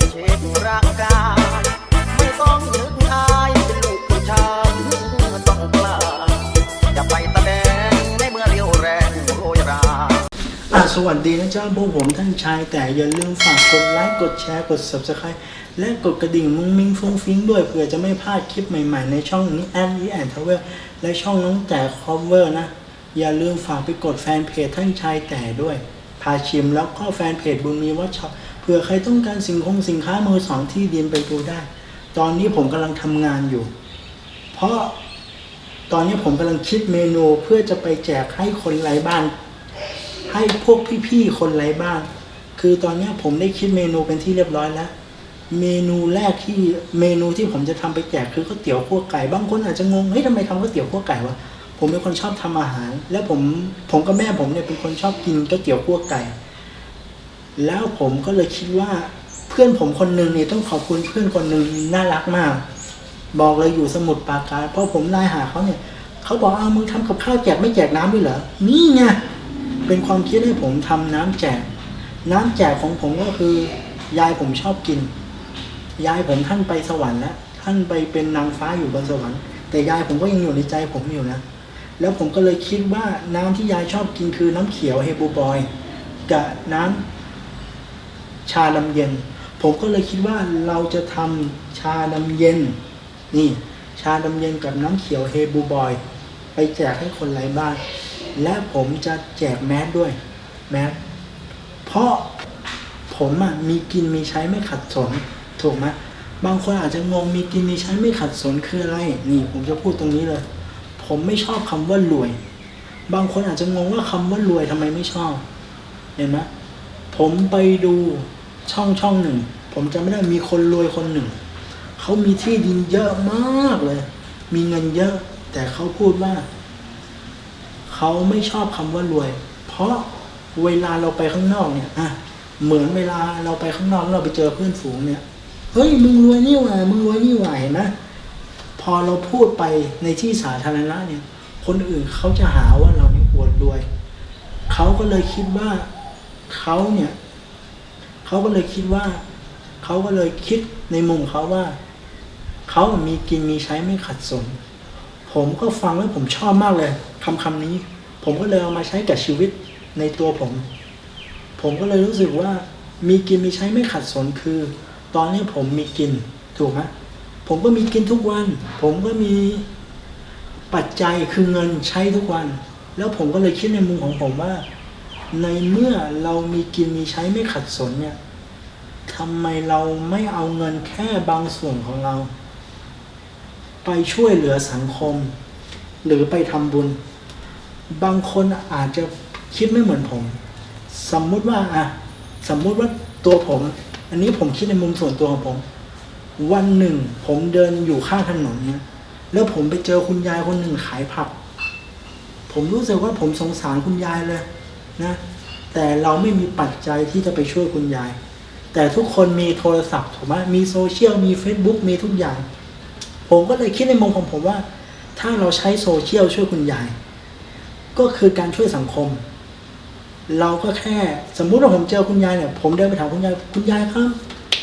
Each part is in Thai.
จเช็คร่างกาย ไม่ต้องนึกอายเป็นลูกผู้ชายต้องกล้าจะไปแสดงในเมื่อเรียวแรงโรยราอะสวัสดีนะเจ้าพวกผมท่านชาย แต่อย่าลืมฝากกดไลค์กดแชร์กด subscribe และกดกระดิ่งมุ้งมิ้งฟุ้งฟิ้งด้วยเพื่อจะไม่พลาดคลิปใหม่ๆ ในช่องนี้แอนดี้แอนทาวเวลและช่องน้องแต่คอเวอร์นะ อย่าลืมฝากไปกดแฟนเพจท่านชายแต่ด้วย พาชิมแล้วก็แฟนเพจบุญมีวัชช ผื่อใครต้องการสิ่งของสินค้ามือสองที่ดินไปดูได้ ตอนนี้ผมกำลังทำงานอยู่ เพราะตอนนี้ผมกำลังคิดเมนูเพื่อจะไปแจกให้คนไร้บ้าน ให้พวกพี่ๆคนไร้บ้าน คือตอนนี้ผมได้คิดเมนูเป็นที่เรียบร้อยแล้ว เมนูแรกที่เมนูที่ผมจะทำไปแจกคือก๋วยเตี๋ยวคั่วไก่ บางคนอาจจะงง เฮ้ยทำไมทำก๋วยเตี๋ยวคั่วไก่วะ ผมเป็นคนชอบทำอาหาร แล้วผมผมกับแม่ผมเนี่ยเป็นคนชอบกินก๋วยเตี๋ยวคั่วไก่ แล้วผมก็เลยคิดว่าเพื่อนผมคนหนึ่งเนี่ยต้องขอบคุณเพื่อนคนหนึ่งน่ารักมาก บอกเลยอยู่สมุดปราการเพราะผมไลน์หาเขาเนี่ยเขาบอกเอามึงทำกับข้าวแจกไม่แจกน้ำด้วยเหรอนี่ไงเป็นความคิดให้ผมทำน้ำแจก น้ำแจกของผมก็คือยายผมชอบกิน ยายผมท่านไปสวรรค์แล้วท่านไปเป็นนางฟ้าอยู่บนสวรรค์แต่ยายผมก็ยังอยู่ในใจผมอยู่นะ แล้วผมก็เลยคิดว่าน้ำที่ยายชอบกินคือน้ำเขียวเฮบูบอยกับน้ำ ชาดำเย็น ผมก็เลยคิดว่าเราจะทำชาดำเย็น นี่ ชาดำเย็นกับน้ำเขียวเฮบูบอย ไปแจกให้คนไร้บ้าน และผมจะแจกแมสด้วย แมสเพราะผมอะมีกินมีใช้ไม่ขัดสน ถูกไหมบางคนอาจจะงงมีกินมีใช้ไม่ขัดสนคืออะไร นี่ผมจะพูดตรงนี้เลย ผมไม่ชอบคำว่ารวย บางคนอาจจะงงว่าคำว่ารวยทำไมไม่ชอบ เห็นไหมผมไปดู ช่องช่องหนึ่ง ผมจำไม่ได้มีคนรวยคนหนึ่ง เขามีที่ดินเยอะมากเลย มีเงินเยอะ แต่เขาพูดว่า เขาไม่ชอบคำว่ารวย เพราะเวลาเราไปข้างนอกเนี่ยอะเหมือนเวลาเราไปข้างนอกเราไปเจอเพื่อนฝูงเนี่ยเฮ้ยมึงรวยนี่หว่ามึงรวยนี่หว่าเห็นไหมพอเราพูดไปในที่สาธารณะเนี่ย คนอื่นเขาจะหาว่าเราเนี่ยอวดรวย เขาก็เลยคิดว่าเขาเนี่ย เขาก็เลยคิดว่า เขาก็เลยคิดในมุมเขาว่า เขามีกินมีใช้ไม่ขัดสน ผมก็ฟังแล้วผมชอบมากเลยคำคำนี้ ผมก็เลยเอามาใช้กับชีวิตในตัวผม ผมก็เลยรู้สึกว่า มีกินมีใช้ไม่ขัดสนคือ ตอนนี้ผมมีกินถูกไหมผมก็มีกินทุกวัน ผมก็มีปัจจัยคือเงินใช้ทุกวัน แล้วผมก็เลยคิดในมุมของผมว่า ในเมื่อเรามีกินมีใช้ไม่ขัดสนเนี่ยทำไมเราไม่เอาเงินแค่บางส่วนของเรา ไปช่วยเหลือสังคม หรือไปทำบุญ บางคนอาจจะคิดไม่เหมือนผม สมมุติว่าอะสมมุติว่าตัวผม อันนี้ผมคิดในมุมส่วนตัวของผม วันหนึ่ง ผมเดินอยู่ข้างถนนเนี่ยแล้วผมไปเจอคุณยายคนหนึ่งขายผัก ผมรู้สึกว่าผมสงสารคุณยายเลย นะแต่เราไม่มีปัจจัยที่จะไปช่วยคุณยาย แต่ทุกคนมีโทรศัพท์ถูกไหมมีโซเชียลมี Facebook มีทุกอย่าง ผมก็เลยคิดในมุมของผมว่า ถ้าเราใช้โซเชียลช่วยคุณยาย ก็คือการช่วยสังคม เราก็แค่สมมุติว่าผมเจอคุณยายเนี่ยผมเดินไปถามคุณยายคุณยายครับ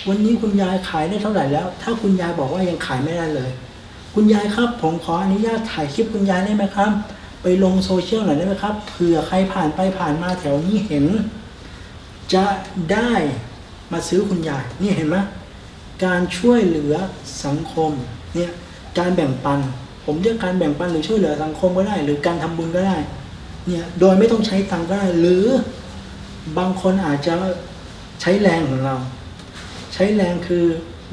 วันนี้คุณยายขายได้เท่าไหร่แล้ว ถ้าคุณยายบอกว่ายังขายไม่ได้เลย คุณยายครับ ผมขออนุญาตถ่ายคลิปคุณยายได้ไหมครับ ไปลงโซเชียลหน่อยได้ไหมครับเผื่อใครผ่านไปผ่านมาแถวนี้เห็น จะได้มาซื้อคุณยายนี่เห็นไหมการช่วยเหลือสังคมเนี่ยการแบ่งปัน ผมเรียกการแบ่งปันหรือช่วยเหลือสังคมก็ได้ หรือการทำบุญก็ได้เนี่ยโดยไม่ต้องใช้ตังก็ได้หรือบางคนอาจจะใช้แรงของเรา ใช้แรงคือ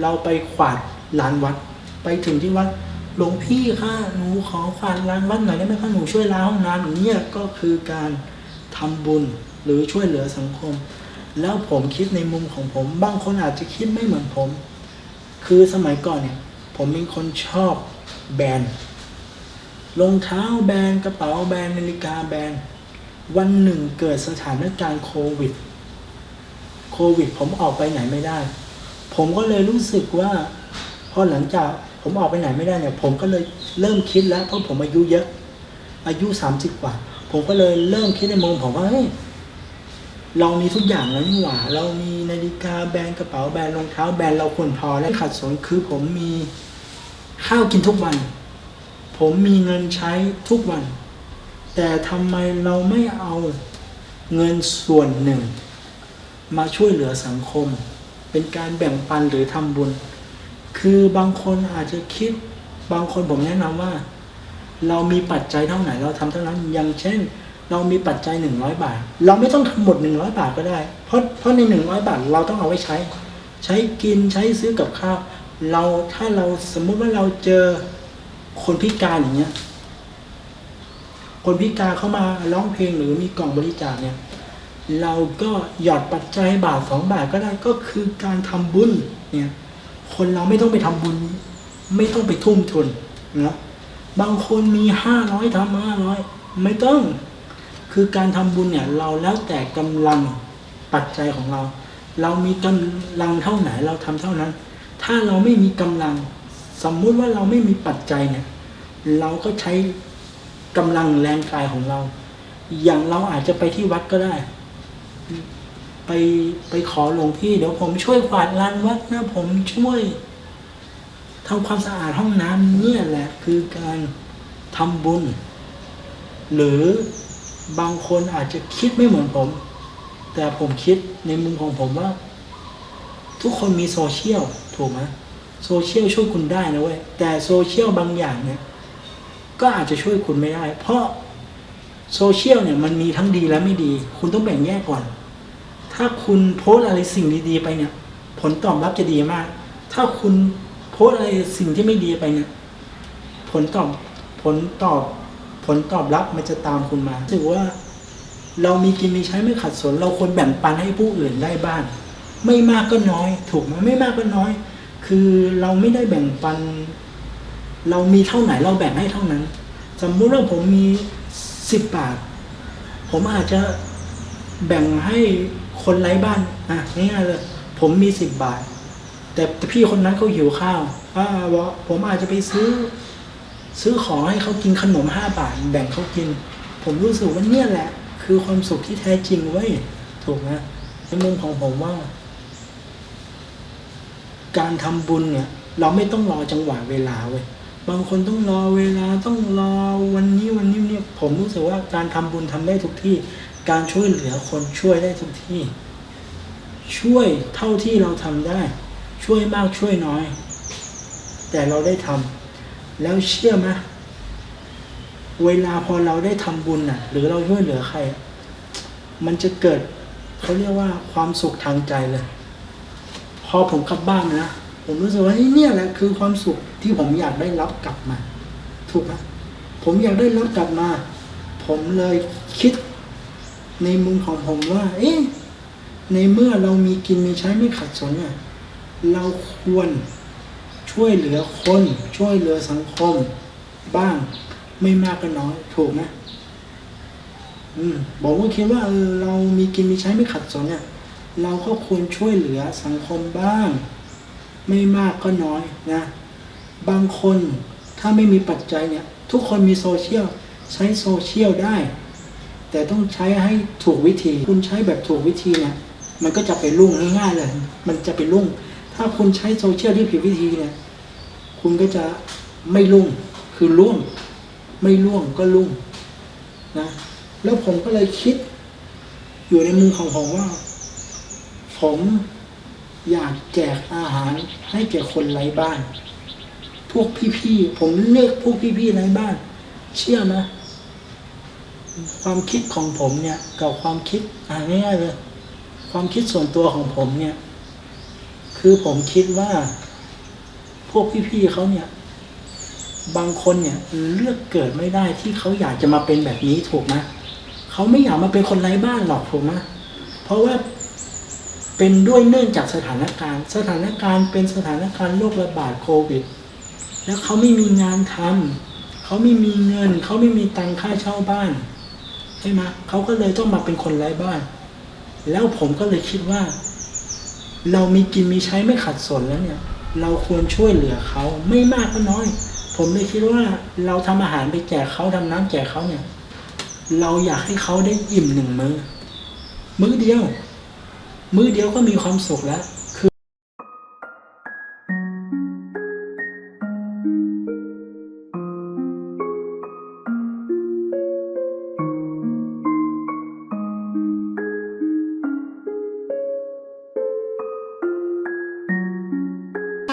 เราไปขวาดลานวัด ไปถึงที่วัด หลวงพี่คะหนูขอขวาดลานวัดหน่อยได้ไหมคะหนูช่วยล้างห้องน้ำอย่างเนี้ยก็คือการทำบุญหรือช่วยเหลือสังคม แล้วผมคิดในมุมของผม บางคนอาจจะคิดไม่เหมือนผม คือสมัยก่อนเนี่ย ผมเป็นคนชอบแบรนด์รองเท้าแบรนด์กระเป๋าแบรนด์นาฬิกาแบรนด์วันหนึ่งเกิดสถานการณ์โควิดโควิด ผมออกไปไหนไม่ได้ ผมก็เลยรู้สึกว่าพอหลังจาก ผมออกไปไหนไม่ได้เนี่ย ผมก็เลยเริ่มคิดแล้ว เพราะผมอายุเยอะ อายุสามสิบกว่า ผมก็เลยเริ่มคิดในมุมผมว่าเฮ้ยเรามีทุกอย่างแล้วนี่หว่า เรามีนาฬิกาแบรนด์กระเป๋าแบรนด์รองเท้าแบรนด์เราควรพอและขัดสนคือผมมีข้าวกินทุกวัน ผมมีเงินใช้ทุกวัน แต่ทำไมเราไม่เอาเงินส่วนหนึ่ง มาช่วยเหลือสังคม เป็นการแบ่งปันหรือทำบุญ คือบางคนอาจจะคิดบางคนผมแนะนำว่า เรามีปัจจัยเท่าไหร่เราทำเท่านั้นอย่างเช่น เรามีปัจจัยหนึ่งร้อยบาท เราไม่ต้องทำหมดหนึ่งร้อยบาทก็ได้ เพราะเพราะในหนึ่งร้อยบาทเราต้องเอาไว้ใช้ ใช้กินใช้ซื้อกับข้าวเราถ้าเราสมมุติว่าเราเจอคนพิการอย่างเงี้ยคนพิการเข้ามาร้องเพลงหรือมีกล่องบริจาคเนี่ย เราก็หยอดปัจจัยบาทสองบาทก็ได้ก็คือการทำบุญเนี่ย คนเราไม่ต้องไปทำบุญ ไม่ต้องไปทุ่มทุนนะบางคนมีห้าร้อยทำห้าร้อยไม่ต้อง คือการทำบุญเนี่ย เราแล้วแต่กำลังปัจจัยของเรา เรามีกำลังเท่าไหนเราทำเท่านั้น ถ้าเราไม่มีกำลัง สมมุติว่าเราไม่มีปัจจัยเนี่ย เราก็ใช้กำลังแรงกายของเรา อย่างเราอาจจะไปที่วัดก็ได้ ไปไปขอหลวงพี่ เดี๋ยวผมช่วยกวาดลานวัดนะผมช่วยทำความสะอาดห้องน้ำเนี่ยแหละ คือการทำบุญ หรือบางคนอาจจะคิดไม่เหมือนผม แต่ผมคิดในมุมของผมว่า ทุกคนมีโซเชียลถูกไหมโซเชียลช่วยคุณได้นะเว้ยแต่โซเชียลบางอย่างเนี่ยก็อาจจะช่วยคุณไม่ได้ เพราะโซเชียลเนี่ยมันมีทั้งดีและไม่ดี คุณต้องแบ่งแยกก่อน ถ้าคุณโพสอะไรสิ่งดีๆไปเนี่ย ผลตอบรับจะดีมาก ถ้าคุณโพสอะไรสิ่งที่ไม่ดีไปเนี่ย ผลตอบผลตอบ ผลตอบรับมันจะตามคุณมาถือว่าเรามีกินมีใช้ไม่ขัดสน เราควรแบ่งปันให้ผู้อื่นได้บ้าง ไม่มากก็น้อย ถูกไหมไม่มากก็น้อย คือเราไม่ได้แบ่งปัน เรามีเท่าไหนเราแบ่งให้เท่านั้น สมมุติว่าผมมีสิบบาท ผมอาจจะแบ่งให้ คนไร้บ้านอะง่ายๆเลย ผมมีสิบบาทแต่แต่พี่คนนั้นเขาหิวข้าวอ่าบอกผมอาจจะไปซื้อ ซื้อของให้เขากินขนมห้าบาท แบ่งเขากิน ผมรู้สึกว่าเนี่ยแหละ คือความสุขที่แท้จริงเว้ยถูกนะในมุมของผมว่า การทำบุญเนี่ย เราไม่ต้องรอจังหวะเวลาเว้ยบางคนต้องรอเวลาต้องรอวันนี้วันนี้เนี่ยผมรู้สึกว่าการทำบุญทำได้ทุกที่ การช่วยเหลือคนช่วยได้ทุกที่ ช่วยเท่าที่เราทำได้ ช่วยมากช่วยน้อย แต่เราได้ทำแล้วเชื่อไหมเวลาพอเราได้ทำบุญน่ะ หรือเราช่วยเหลือใคร มันจะเกิดเขาเรียกว่าความสุขทางใจเลย พอผมกลับบ้านนะผมรู้สึกว่าเฮ้ยเนี่ยแหละคือความสุขที่ผมอยากได้รับกลับมา ถูกไหมผมอยากได้รับกลับมา ผมเลยคิด ในมุมของผมว่า เอ๊ะในเมื่อเรามีกินมีใช้ไม่ขัดสนเนี่ยเราควรช่วยเหลือคน ช่วยเหลือสังคม บ้างไม่มากก็น้อย ถูกไหมอืมบอกว่าคิดว่าเออเรามีกินมีใช้ไม่ขัดสนเนี่ย เราก็ควรช่วยเหลือสังคมบ้าง ไม่มากก็น้อยนะ บางคนถ้าไม่มีปัจจัยเนี่ย ทุกคนมีโซเชียลใช้โซเชียลได้ แต่ต้องใช้ให้ถูกวิธี คุณใช้แบบถูกวิธีเนี่ย มันก็จะไปรุ่งง่ายๆเลย มันจะไปรุ่ง ถ้าคุณใช้โซเชียลที่ผิดวิธีเนี่ย คุณก็จะไม่รุ่ง คือร่วง ไม่ร่วงก็รุ่งนะ แล้วผมก็เลยคิด อยู่ในมือของผมว่า ผมอยากแจกอาหารให้แก่คนไร้บ้าน พวกพี่ๆ ผมเลือกพวกพี่ๆไร้บ้าน เชื่อไหม ความคิดของผมเนี่ยกับความคิดอ่าง่ายๆเลยความคิดส่วนตัวของผมเนี่ย คือผมคิดว่าพวกพี่ๆเขาเนี่ย บางคนเนี่ยเลือกเกิดไม่ได้ที่เขาอยากจะมาเป็นแบบนี้ถูกไหมเขาไม่อยากมาเป็นคนไร้บ้านหรอกถูกไหมเพราะว่าเป็นด้วยเนื่องจากสถานการณ์ สถานการณ์เป็นสถานการณ์โรคระบาดโควิด แล้วเขาไม่มีงานทำเขาไม่มีเงิน เขาไม่มีตังค่าเช่าบ้าน ใช่ไหมเขาก็เลยต้องมาเป็นคนไร้บ้าน แล้วผมก็เลยคิดว่า เรามีกินมีใช้ไม่ขัดสนแล้วเนี่ย เราควรช่วยเหลือเขาไม่มากก็น้อย ผมเลยคิดว่าเราทำอาหารไปแจกเขาทำน้ำแจกเขาเนี่ย เราอยากให้เขาได้อิ่มหนึ่งมือ้อมื้อเดียว มื้อเดียวก็มีความสุขแล้ว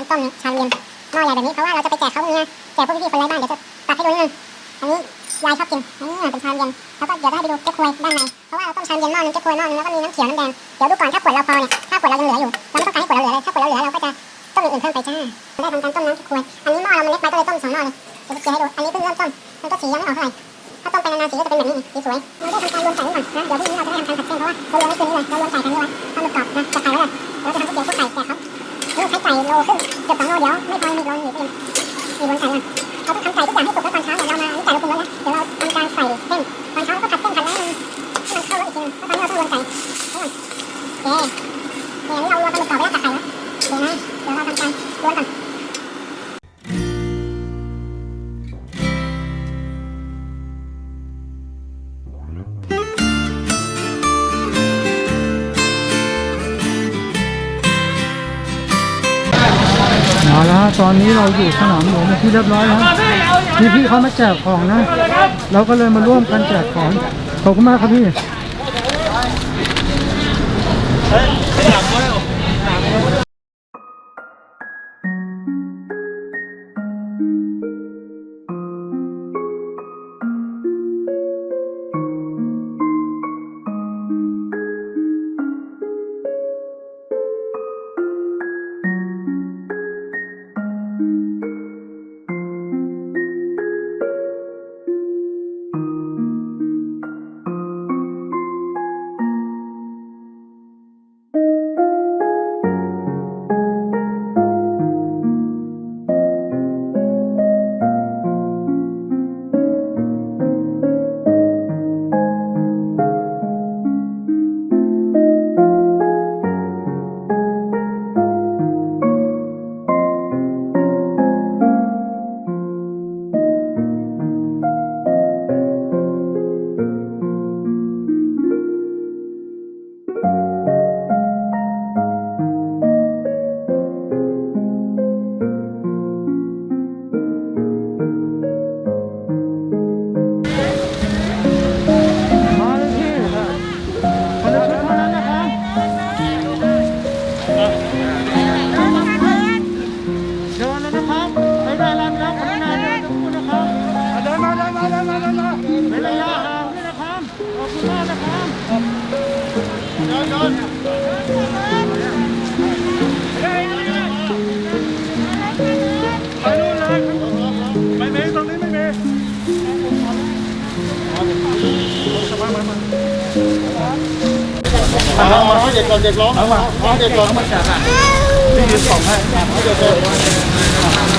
คือน้ำต้มชามเย็นหม้อใหญ่แบบนี้เพราะว่าเราจะไปแจกเขาพวกนี้นะแจกพวกพี่ๆคนไร้บ้านเดี๋ยวจะตัดให้ดูนิดนึงอันนี้ยายชอบกินอันนี้เป็นชามเย็นแล้วก็เดี๋ยวจะให้ไปดูเก๊กฮวยด้านในเพราะว่าเราต้มชามเย็นหม้อนึงเก๊กฮวยหม้อนึงแล้วก็มีน้ำเขียวน้ำแดงเดี๋ยวดูก่อนถ้าขวดเราพอเนี่ยถ้าขวดเรายังเหลืออยู่เราไม่ต้องการให้ขวดเราเหลือเลยถ้าขวดเราเหลือเราก็จะต้มอื่นเพิ่มไปจ้าได้ทำการต้มน้ำเก๊กฮวยอันนี้หม้อเรามันเล็กไปก็เลยต้มสองหม้อเลยเดี๋ยวจะให้ดูอันนี้เพิ่งเริ่มต้มมันก็สียังไม่ออกเท่าไหร่ถ้าต้มไปนานๆสีก็จะเป็นแบบนี้สีสวยเราได้ทำการรวมไก่ไว้ก่อนนะเดี๋ยวพรุ่งนี้เราจะได้ทำการผัดเส้นเพราะว่าเรารวมไว้คืนนี้เลยเรารวมไก่กันนี้ไว้ทำหมึกกรอบนะจะไก่ไว้เลยเราจะทำก๋วยเตี๋ยวพวกไก่แจกเขา นี่ใช้ไก่โลครึ่งเกือบสองโลเดี๋ยวไม่พอมีโลนึงอีกมีบนไก่ก่อนเราต้องทำไก่ทุกอย่างให้สุกแล้วตอนเช้าเนี่ยเรามาอันนี้ไก่เราปรุงแล้วเดี๋ยวเรา อาละตอนนี้เราอยู่สนามหลวงที่เรียบร้อยแล้วพี่พี่เขามาแจกของนะ เราก็เลยมาร่วมกันแจกของขอบคุณมากครับพี่ เอามาให้เด็กก่อนเด็กร้องเอามาเด็กร้องมาจากอะนี่ยืนสองให้ให้เด็กก่อน